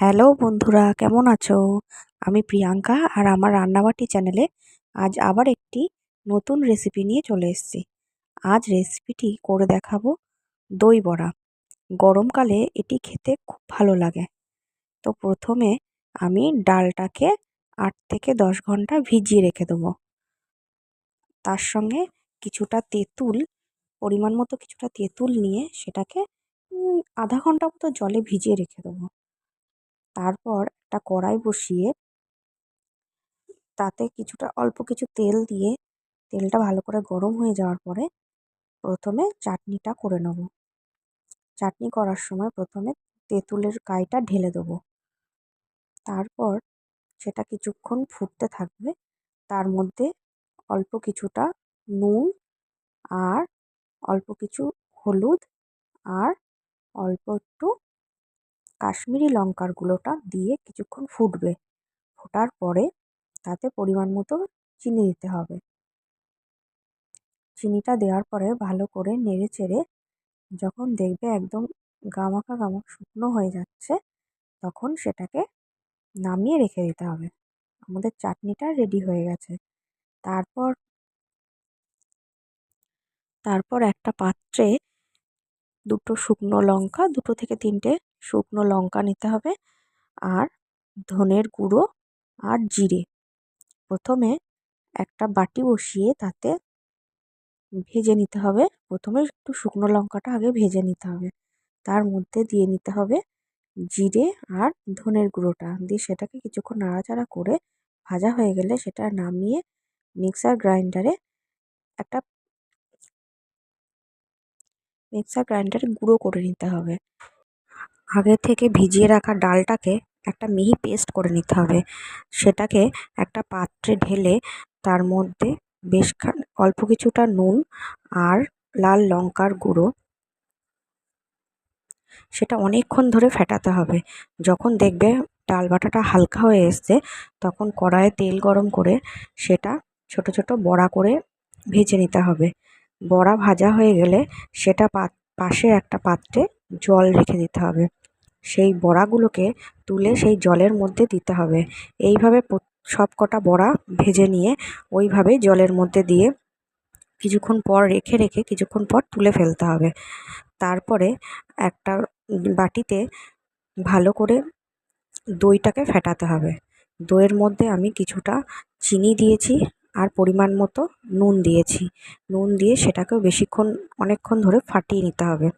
Hello বন্ধুরা, কেমন আছো? আমি প্রিয়াঙ্কা আর আমার রান্নাবাটি চ্যানেলে আজ আবার একটি নতুন রেসিপি নিয়ে চলে এসেছি। আজ রেসিপিটি করে দেখাবো দই বড়া। গরমকালে এটি খেতে খুব ভালো লাগে। তো প্রথমে আমি ডালটাকে আট থেকে দশ ঘণ্টা ভিজিয়ে রেখে দেবো। তার সঙ্গে কিছুটা তেঁতুল, পরিমাণ মতো কিছুটা তেঁতুল নিয়ে সেটাকে আধা ঘণ্টা মতো জলে ভিজিয়ে রেখে দেবো। তারপর একটা কড়াই বসিয়ে তাতে কিছুটা অল্প কিছু তেল দিয়ে তেলটা ভালো করে গরম হয়ে যাওয়ার পরে প্রথমে চাটনিটা করে নেব। চাটনি করার সময় প্রথমে তেঁতুলের কাইটা ঢেলে দেবো। তারপর সেটা কিছুক্ষণ ফুটতে থাকবে। তার মধ্যে অল্প কিছুটা নুন আর অল্প কিছু হলুদ আর অল্প একটু কাশ্মীরি লঙ্কার গুঁড়োটা দিয়ে কিছুক্ষণ ফুটবে। ফোটার পরে তাতে পরিমাণ মতো চিনি দিতে হবে। চিনিটা দেওয়ার পরে ভালো করে নেড়ে চেড়ে যখন দেখবে একদম গামাখা গামাক শুকনো হয়ে যাচ্ছে, তখন সেটাকে নামিয়ে রেখে দিতে হবে। আমাদের চাটনিটা রেডি হয়ে গেছে। তারপর তারপর একটা পাত্রে দুটো শুকনো লঙ্কা, দুটো থেকে তিনটে শুকনো লঙ্কা নিতে হবে আর ধনের গুঁড়ো আর জিরে। প্রথমে একটা বাটি বসিয়ে তাতে ভেজে নিতে হবে। প্রথমে একটু শুকনো লঙ্কাটা আগে ভেজে নিতে হবে। তার মধ্যে দিয়ে নিতে হবে জিরে আর ধনের গুঁড়োটা। দিয়ে সেটাকে কিছুক্ষণ নাড়াচাড়া করে ভাজা হয়ে গেলে সেটা নামিয়ে মিক্সার গ্রাইন্ডারে একটা মিক্সার গ্রাইন্ডারে গুঁড়ো করে নিতে হবে। আগে থেকে ভিজিয়ে রাখা ডালটাকে একটা মিহি পেস্ট করে নিতে হবে। সেটাকে একটা পাত্রে ঢেলে তার মধ্যে বেশ অল্প কিছুটা নুন আর লাল লঙ্কার গুঁড়ো সেটা অনেকক্ষণ ধরে ফেটাতে হবে। যখন দেখবে ডাল বাটাটা হালকা হয়ে এসছে, তখন কড়াইয়ে তেল গরম করে সেটা ছোট ছোট বড়া করে ভেজে নিতে হবে। বড়া ভাজা হয়ে গেলে সেটা পাশে একটা পাত্রে জল রেখে দিতে হবে। সেই বড়াগুলোকে তুলে সেই জলের মধ্যে দিতে হবে। এইভাবে সব কটা বড়া ভেজে নিয়ে ওইভাবে জলের মধ্যে দিয়ে কিছুক্ষণ পর রেখে রেখে কিছুক্ষণ পর তুলে ফেলতে হবে। তারপরে একটা বাটিতে ভালো করে দইটাকে ফেটাতে হবে। দইয়ের মধ্যে আমি কিছুটা চিনি দিয়েছি আর পরিমাণ মতো নুন দিয়েছি। নুন দিয়ে সেটাকেও বেশিক্ষণ, অনেকক্ষণ ধরে ফাটিয়ে নিতে হবে।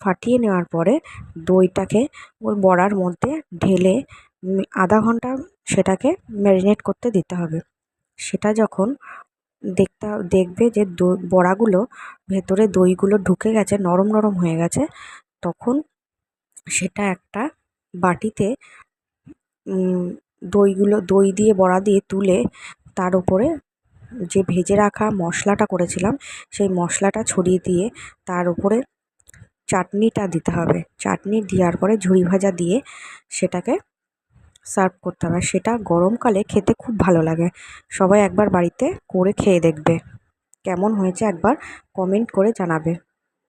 ফাটিয়ে নেওয়ার পরে দইটাকে ওই বড়ার মধ্যে ঢেলে আধা ঘণ্টা সেটাকে ম্যারিনেট করতে দিতে হবে। সেটা যখন দেখতে দেখবে যে বড়াগুলো ভেতরে দইগুলো ঢুকে গেছে, নরম নরম হয়ে গেছে, তখন সেটা একটা বাটিতে দইগুলো, দই দিয়ে বড়া দিয়ে তুলে তার উপরে যে ভেজে রাখা মশলাটা করেছিলাম, সেই মশলাটা ছড়িয়ে দিয়ে তার উপরে চাটনিটা দিতে হবে। চাটনি দেওয়ার পরে ঝুড়ি ভাজা দিয়ে সেটাকে সার্ভ করতে হবে। সেটা গরমকালে খেতে খুব ভালো লাগে। সবাই একবার বাড়িতে করে খেয়ে দেখবে। কেমন হয়েছে একবার কমেন্ট করে জানাবে।